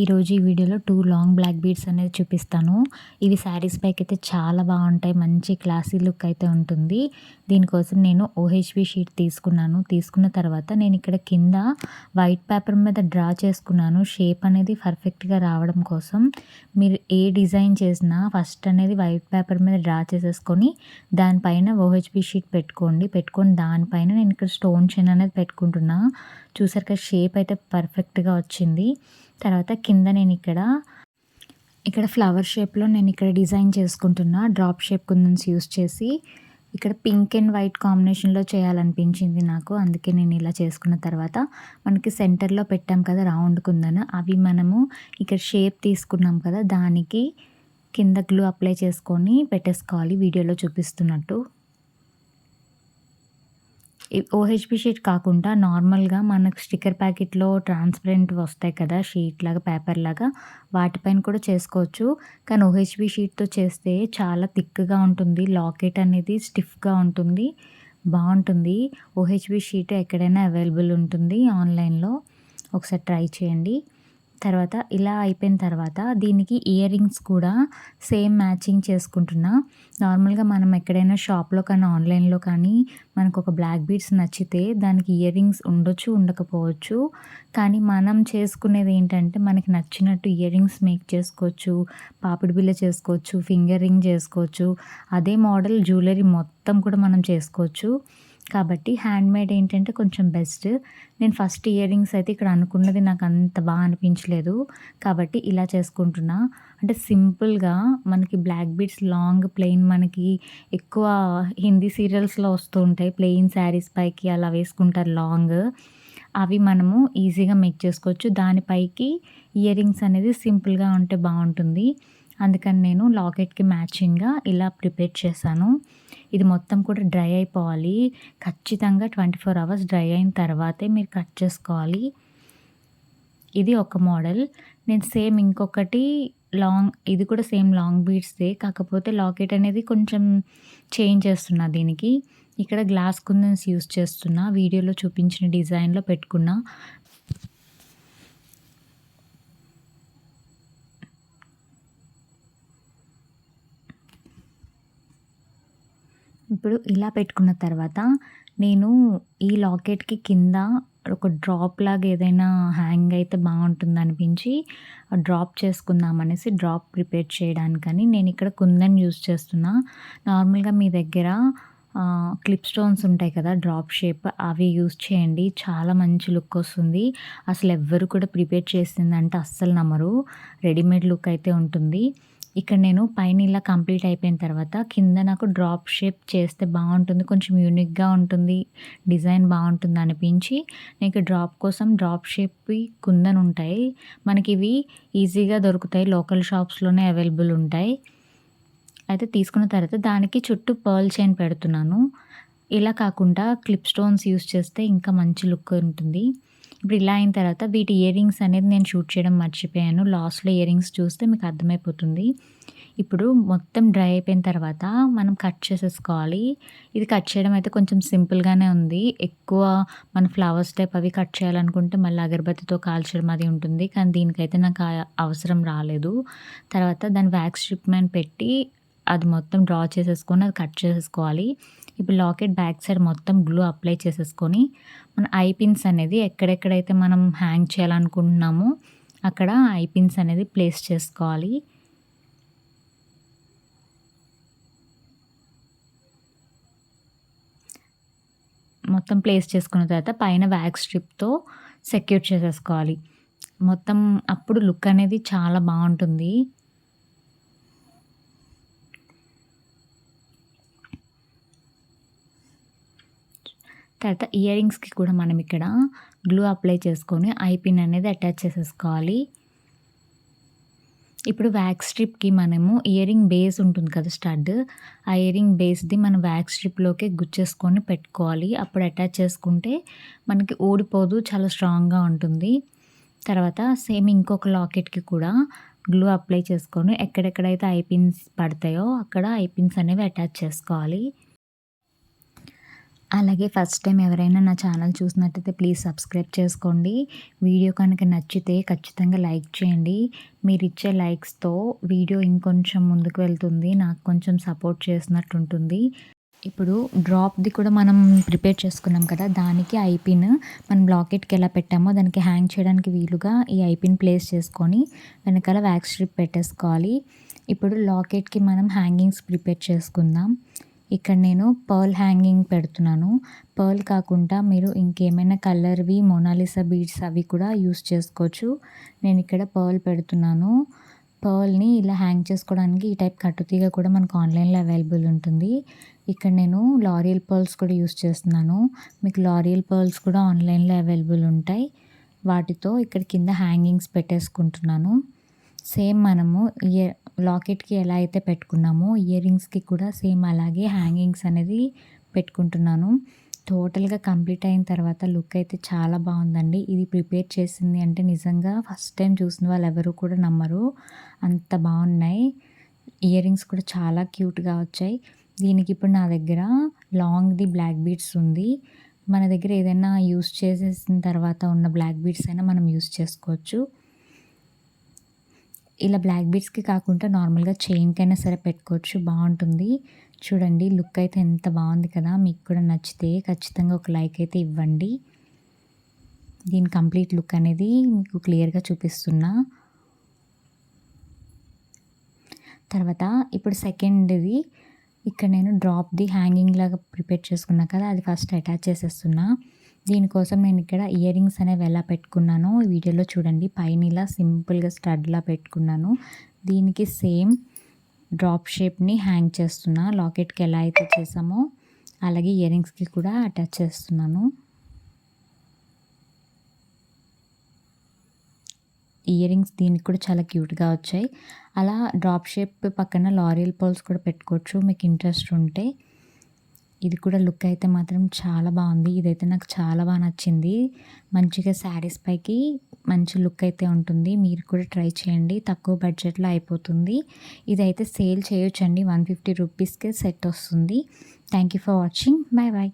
ఈరోజు ఈ వీడియోలో టూ లాంగ్ బ్లాక్ బీడ్స్ అనేది చూపిస్తాను. ఇవి శారీస్ పైకి అయితే చాలా బాగుంటాయి. మంచి క్లాసీ లుక్ అయితే ఉంటుంది. దీనికోసం నేను ఓహెచ్బి షీట్ తీసుకున్నాను. తీసుకున్న తర్వాత నేను ఇక్కడ కింద వైట్ పేపర్ మీద డ్రా చేసుకున్నాను. షేప్ అనేది పర్ఫెక్ట్గా రావడం కోసం. మీరు ఏ డిజైన్ చేసినా ఫస్ట్ అనేది వైట్ పేపర్ మీద డ్రా చేసేసుకొని దానిపైన ఓహెచ్బి షీట్ పెట్టుకోండి. పెట్టుకొని దానిపైన నేను ఇక్కడ స్టోన్ చెన్ అనేది పెట్టుకుంటున్నా. చూసారు కదా షేప్ అయితే పర్ఫెక్ట్గా వచ్చింది. తర్వాత కింద నేను ఇక్కడ ఇక్కడ ఫ్లవర్ షేప్లో నేను ఇక్కడ డిజైన్ చేసుకుంటున్నా. డ్రాప్ షేప్ కుందన్స్ యూస్ చేసి ఇక్కడ పింక్ అండ్ వైట్ కాంబినేషన్లో చేయాలనిపించింది నాకు. అందుకే నేను ఇలా చేసుకున్న తర్వాత మనకి సెంటర్లో పెట్టాం కదా రౌండ్ కుందను అవి మనము ఇక్కడ షేప్ తీసుకున్నాం కదా దానికి కింద గ్లూ అప్లై చేసుకొని పెట్టేసుకోవాలి. వీడియోలో చూపిస్తున్నట్టు. ఓహెచ్బి షీట్ కాకుండా నార్మల్గా మనకు స్టిక్కర్ ప్యాకెట్లో ట్రాన్స్పరెంట్ వస్తాయి కదా షీట్ లాగా పేపర్ లాగా వాటిపైన కూడా చేసుకోవచ్చు. కానీ ఓహెచ్బి షీట్తో చేస్తే చాలా థిక్గా ఉంటుంది లాకెట్ అనేది స్టిఫ్గా ఉంటుంది బాగుంటుంది. ఓహెచ్బి షీట్ ఎక్కడైనా అవైలబుల్ ఉంటుంది ఆన్లైన్లో. ఒకసారి ట్రై చేయండి. తర్వాత ఇలా అయిపోయిన తర్వాత దీనికి ఇయర్ రింగ్స్ కూడా సేమ్ మ్యాచింగ్ చేసుకుంటున్నా. నార్మల్గా మనం ఎక్కడైనా షాప్లో కానీ ఆన్లైన్లో కానీ మనకు ఒక బ్లాక్ బీడ్స్ నచ్చితే దానికి ఇయర్ రింగ్స్ ఉండొచ్చు ఉండకపోవచ్చు. కానీ మనం చేసుకునేది ఏంటంటే మనకి నచ్చినట్టు ఇయర్ రింగ్స్ మేక్ చేసుకోవచ్చు పాపిడి బిల్ల చేసుకోవచ్చు ఫింగర్ రింగ్ చేసుకోవచ్చు. అదే మోడల్ జ్యువెలరీ మొత్తం కూడా మనం చేసుకోవచ్చు. కాబట్టి హ్యాండ్మేడ్ ఏంటంటే కొంచెం బెస్ట్ నేను ఫస్ట్ ఇయర్ రింగ్స్ అయితే ఇక్కడ అనుకున్నది నాకు అంత బాగా అనిపించలేదు. కాబట్టి ఇలా చేసుకుంటున్నా. అంటే సింపుల్గా మనకి బ్లాక్ బీడ్స్ లాంగ్ ప్లెయిన్ మనకి ఎక్కువ హిందీ సీరియల్స్లో వస్తూ ఉంటాయి. ప్లెయిన్ శారీస్ పైకి అలా వేసుకుంటారు లాంగ్ అవి మనము ఈజీగా మేక్ చేసుకోవచ్చు. దానిపైకి ఇయర్ రింగ్స్ అనేది సింపుల్గా ఉంటే బాగుంటుంది. అందుకని నేను లాకెట్కి మ్యాచింగ్గా ఇలా ప్రిపేర్ చేశాను. ఇది మొత్తం కూడా డ్రై అయిపోవాలి. ఖచ్చితంగా ట్వంటీ ఫోర్ అవర్స్ డ్రై అయిన తర్వాతే మీరు కట్ చేసుకోవాలి. ఇది ఒక మోడల్. నేను సేమ్ ఇంకొకటి లాంగ్ ఇది కూడా సేమ్ లాంగ్ బీడ్స్దే. కాకపోతే లాకెట్ అనేది కొంచెం చేంజ్ చేస్తున్నా దీనికి. ఇక్కడ గ్లాస్ కుందన్స్ యూస్ చేస్తున్నా. వీడియోలో చూపించిన డిజైన్లో పెట్టుకున్నా. ఇప్పుడు ఇలా పెట్టుకున్న తర్వాత నేను ఈ లాకెట్కి కింద ఒక డ్రాప్ లాగా ఏదైనా హ్యాంగ్ అయితే బాగుంటుంది అనిపించి డ్రాప్ చేసుకుందాం అనేసి డ్రాప్ ప్రిపేర్ చేయడానికని నేను ఇక్కడ కుందన్ యూజ్ చేస్తున్నా. నార్మల్గా మీ దగ్గర క్లిప్ స్టోన్స్ ఉంటాయి కదా డ్రాప్ షేప్ అవి యూజ్ చేయండి. చాలా మంచి లుక్ వస్తుంది. అసలు ఎవ్వరు కూడా ప్రిపేర్ చేసిందంటే అస్సలు నమ్మరు. రెడీమేడ్ లుక్ అయితే ఉంటుంది. ఇక్కడ నేను పైన ఇలా కంప్లీట్ అయిపోయిన తర్వాత కింద నాకు డ్రాప్ షేప్ చేస్తే బాగుంటుంది. కొంచెం యూనిక్గా ఉంటుంది. డిజైన్ బాగుంటుంది అనిపించి నీకు డ్రాప్ కోసం డ్రాప్ షేప్ కుందన్ ఉంటాయి. మనకి ఇవి ఈజీగా దొరుకుతాయి. లోకల్ షాప్స్లోనే అవైలబుల్ ఉంటాయి. అయితే తీసుకున్న తర్వాత దానికి చుట్టూ పర్ల్ చైన్ పెడుతున్నాను. ఇలా కాకుండా క్లిప్ స్టోన్స్ యూస్ చేస్తే ఇంకా మంచి లుక్ ఉంటుంది. ఇప్పుడు ఇలా అయిన తర్వాత వీటి ఇయర్ రింగ్స్ అనేది నేను షూట్ చేయడం మర్చిపోయాను. లాస్ట్లో ఇయర్ రింగ్స్ చూస్తే మీకు అర్థమైపోతుంది. ఇప్పుడు మొత్తం డ్రై అయిపోయిన తర్వాత మనం కట్ చేసేసుకోవాలి. ఇది కట్ చేయడం అయితే కొంచెం సింపుల్గానే ఉంది. ఎక్కువ మన ఫ్లవర్స్ టైప్ అవి కట్ చేయాలనుకుంటే మళ్ళీ అగరబత్తితో కాల్చడం అది ఉంటుంది. కానీ దీనికైతే నాకు అవసరం రాలేదు. తర్వాత దాని వ్యాక్స్ స్ట్రిప్మెంట్ పెట్టి అది మొత్తం డ్రా చేసేసుకొని అది కట్ చేసేసుకోవాలి. ఇప్పుడు లాకెట్ బ్యాక్ సైడ్ మొత్తం గ్లూ అప్లై చేసేసుకొని మన ఐ పిన్స్ అనేది ఎక్కడెక్కడైతే మనం హ్యాంగ్ చేయాలనుకుంటున్నామో అక్కడ ఐ పిన్స్ అనేది ప్లేస్ చేసుకోవాలి. మొత్తం ప్లేస్ చేసుకున్న తర్వాత పైన వ్యాక్ స్ట్రిప్తో సెక్యూర్ చేసేసుకోవాలి. మొత్తం అప్పుడు లుక్ అనేది చాలా బాగుంటుంది. తర్వాత ఇయర్ రింగ్స్కి కూడా మనం ఇక్కడ గ్లూ అప్లై చేసుకొని ఐపిన్ అనేది అటాచ్ చేసేసుకోవాలి. ఇప్పుడు వ్యాక్స్ స్ట్రిప్కి మనము ఇయర్ రింగ్ బేస్ ఉంటుంది కదా స్టడ్ ఆ ఇయర్ రింగ్ బేస్ది మనం వ్యాక్స్ స్ట్రిప్లోకి గుచ్చేసుకొని పెట్టుకోవాలి. అప్పుడు అటాచ్ చేసుకుంటే మనకి ఊడిపోదు చాలా స్ట్రాంగ్గా ఉంటుంది. తర్వాత సేమ్ ఇంకొక లాకెట్కి కూడా గ్లూ అప్లై చేసుకొని ఎక్కడెక్కడైతే ఐపిన్స్ పడతాయో అక్కడ ఐపిన్స్ అనేవి అటాచ్ చేసుకోవాలి. అలాగే ఫస్ట్ టైం ఎవరైనా నా ఛానల్ చూసినట్టయితే ప్లీజ్ సబ్స్క్రైబ్ చేసుకోండి. వీడియో కనుక నచ్చితే ఖచ్చితంగా లైక్ చేయండి. మీరు ఇచ్చే లైక్స్తో వీడియో ఇంకొంచెం ముందుకు వెళ్తుంది. నాకు కొంచెం సపోర్ట్ చేసినట్టు ఉంటుంది. ఇప్పుడు డ్రాప్ది కూడా మనం ప్రిపేర్ చేసుకున్నాం కదా దానికి ఐపిన్ మనం బ్లాకెట్కి ఎలా పెట్టామో దానికి హ్యాంగ్ చేయడానికి వీలుగా ఈ ఐపిన్ ప్లేస్ చేసుకొని వెనకాల వ్యాక్స్ స్ట్రిప్ పెట్టేసుకోవాలి. ఇప్పుడు లాకెట్కి మనం హ్యాంగింగ్స్ ప్రిపేర్ చేసుకుందాం. ఇక్కడ నేను పర్ల్ హ్యాంగింగ్ పెడుతున్నాను. పర్ల్ కాకుండా మీరు ఇంకేమైనా కలర్వి మొనాలిసా బీడ్స్ అవి కూడా యూస్ చేసుకోవచ్చు. నేను ఇక్కడ పర్ల్ పెడుతున్నాను. పర్ల్ని ఇలా హ్యాంగ్ చేసుకోవడానికి ఈ టైప్ కట్టుతీగ కూడా మనకు ఆన్లైన్లో అవైలబుల్ ఉంటుంది. ఇక్కడ నేను లారియల్ పర్ల్స్ కూడా యూస్ చేస్తున్నాను. మీకు లారియల్ పర్ల్స్ కూడా ఆన్లైన్లో అవైలబుల్ ఉంటాయి. వాటితో ఇక్కడ కింద హ్యాంగింగ్స్ పెట్టేసుకుంటున్నాను. సేమ్ మనము ఇయర్ లాకెట్కి ఎలా అయితే పెట్టుకున్నామో ఇయర్ రింగ్స్కి కూడా సేమ్ అలాగే హ్యాంగింగ్స్ అనేది పెట్టుకుంటున్నాను. టోటల్గా కంప్లీట్ అయిన తర్వాత లుక్ అయితే చాలా బాగుందండి. ఇది ప్రిపేర్ చేసింది అంటే నిజంగా ఫస్ట్ టైం చూసిన వాళ్ళు ఎవరు కూడా నమ్మరు. అంత బాగున్నాయి. ఇయర్ రింగ్స్ కూడా చాలా క్యూట్గా వచ్చాయి. దీనికి ఇప్పుడు నా దగ్గర లాంగ్ది బ్లాక్ బీడ్స్ ఉంది. మన దగ్గర ఏదైనా యూస్ చేసేసిన తర్వాత ఉన్న బ్లాక్ బీడ్స్ అయినా మనం యూస్ చేసుకోవచ్చు. ఇలా బ్లాక్ బీడ్స్కి కాకుండా నార్మల్గా చైన్కైనా సరే పెట్టుకోవచ్చు బాగుంటుంది. చూడండి లుక్ అయితే ఎంత బాగుంది కదా మీకు కూడా నచ్చితే ఖచ్చితంగా ఒక లైక్ అయితే ఇవ్వండి. దీని కంప్లీట్ లుక్ అనేది మీకు క్లియర్గా చూపిస్తున్నా. తర్వాత ఇప్పుడు సెకండ్ది ఇక్కడ నేను డ్రాప్ది హ్యాంగింగ్ లాగా ప్రిపేర్ చేసుకున్నా కదా అది ఫస్ట్ అటాచ్ చేసేస్తున్నా. దీనికోసం నేను ఇక్కడ ఇయర్ రింగ్స్ అనేవి ఎలా పెట్టుకున్నానో వీడియోలో చూడండి. పైన ఇలా సింపుల్గా స్టడ్లా పెట్టుకున్నాను. దీనికి సేమ్ డ్రాప్ షేప్ని హ్యాంగ్ చేస్తున్నా. లాకెట్కి ఎలా అయితే చేసామో అలాగే ఇయర్ రింగ్స్కి కూడా అటాచ్ చేస్తున్నాను. ఇయర్ రింగ్స్ దీనికి కూడా చాలా క్యూట్గా వచ్చాయి. అలా డ్రాప్ షేప్ పక్కన లారియల్ పోల్స్ కూడా పెట్టుకోవచ్చు. మీకు ఇంట్రెస్ట్ ఉంటే ఇది కూడా లుక్ అయితే మాత్రం చాలా బాగుంది. ఇదైతే నాకు చాలా బాగా నచ్చింది. మంచిగా శారీస్ పైకి మంచి లుక్ అయితే ఉంటుంది. మీరు కూడా ట్రై చేయండి. తక్కువ బడ్జెట్లో అయిపోతుంది. ఇదైతే సేల్ చేయొచ్చండి. వన్ ఫిఫ్టీ రూపీస్కే సెట్ వస్తుంది. Thank you for watching bye bye